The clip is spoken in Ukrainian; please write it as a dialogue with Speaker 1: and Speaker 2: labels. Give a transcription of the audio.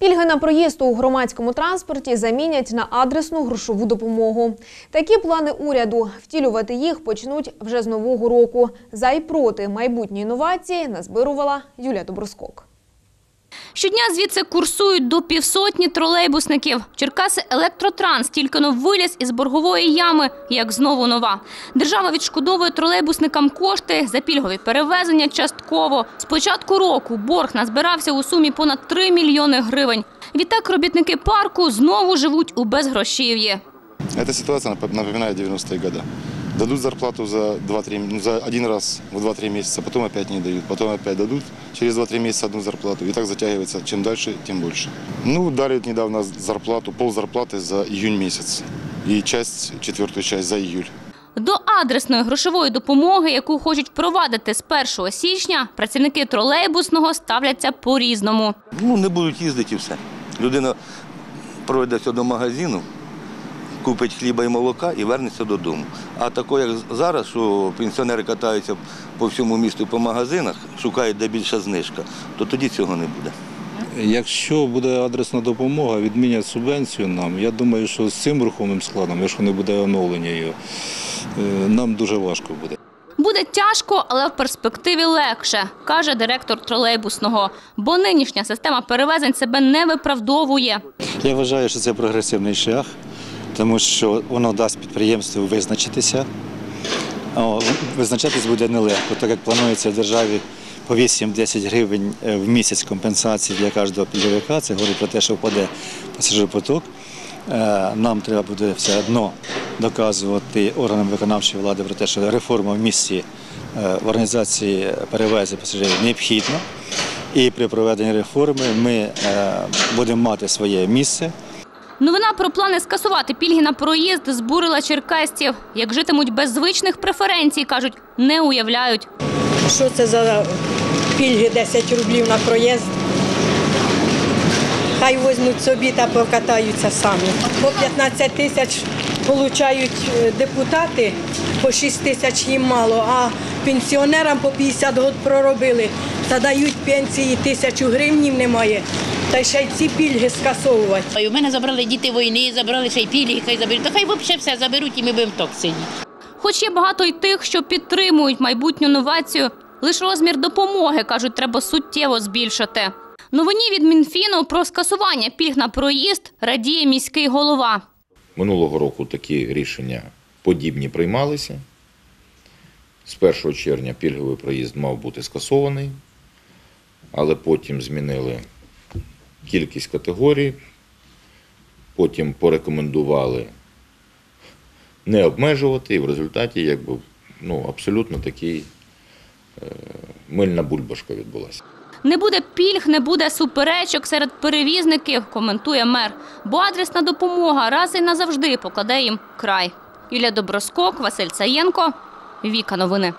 Speaker 1: Пільги на проїзд у громадському транспорті замінять на адресну грошову допомогу. Такі плани уряду. Втілювати їх почнуть вже з нового року. За і проти майбутні інновації назбирувала Юлія Доброскок.
Speaker 2: Щодня звідси курсують до півсотні тролейбусників. Черкаси електротранс тільки но виліз із боргової ями, як знову нова. Держава відшкодовує тролейбусникам кошти за пільгові перевезення частково. З початку року борг назбирався у сумі понад 3 мільйони гривень. Відтак робітники парку знову живуть у безгрошів'ї.
Speaker 3: Эта ситуация нап- напоминает 90-е годы. Дадут зарплату за 2-3, ну, за один раз в 2-3 месяца, потом опять не дают, потом опять дадут через 2-3 месяца одну зарплату. И так затягивается. Чем дальше, тем больше. Ну, дали недавно зарплату, пол зарплаты за июнь месяц. И часть, четвертую часть за июль.
Speaker 2: До адресної грошової допомоги, яку хочуть впровадити з 1 січня, працівники тролейбусного ставляться по-різному.
Speaker 4: Ну, не будуть їздити і все. Людина пройдеться до магазину, купить хліба і молока і вернеться додому. А тако, як зараз, що пенсіонери катаються по всьому місту по магазинах, шукають де більша знижка, то тоді цього не буде.
Speaker 5: Якщо буде адресна допомога, відмінять субвенцію нам. Я думаю, що з цим рухомим складом, якщо не буде оновлення його, е, нам дуже важко буде.
Speaker 2: Буде тяжко, але в перспективі легше, каже директор тролейбусного. Бо нинішня система перевезень себе не виправдовує.
Speaker 6: Я вважаю, що це прогресивний шлях, тому що воно дасть підприємству визначитися. Визначатись буде нелегко, так як планується в державі по 8-10 гривень е, в місяць компенсації для кожного пільговика. Це говорить про те, що впаде пасажиропоток. Е, Нам треба буде все одно доказувати органам виконавчої влади про те, що реформа в місті е, в організації перевезень пасажирів необхідна. І при проведенні реформи ми будемо мати своє місце.
Speaker 2: Новина про плани скасувати пільги на проїзд збурила черкастів. Як житимуть без звичних преференцій, кажуть, не уявляють.
Speaker 7: Що це за пільги 10 рублів на проїзд? Хай візьмуть собі та покатаються самі. По 15 тисяч получають е, депутати, по 6 тисяч їм мало, а пенсіонерам по 50 років проробили та дають пенсії тисячу гривнів немає. Та ще й ці пільги скасовувати.
Speaker 8: У мене забрали діти війни, забрали ще й пільги, хай заберуть. Та хай взагалі все заберуть і ми будемо так сидіти.
Speaker 2: Хоч є багато й тих, що підтримують майбутню новацію, лише розмір допомоги, кажуть, треба суттєво збільшити. Новині від Мінфіну про скасування пільг на проїзд радіє міський голова.
Speaker 9: Минулого року такі рішення подібні приймалися. З 1 червня пільговий проїзд мав бути скасований, але потім змінили кількість категорій, потім порекомендували не обмежувати, і в результаті якби, ну, абсолютно такий е, мильна бульбашка відбулася.
Speaker 2: Не буде пільг, не буде суперечок серед перевізників, коментує мер. Бо адресна допомога раз і назавжди покладе їм край. Юлія Доброскок, Василь Цаєнко, Віка Новини.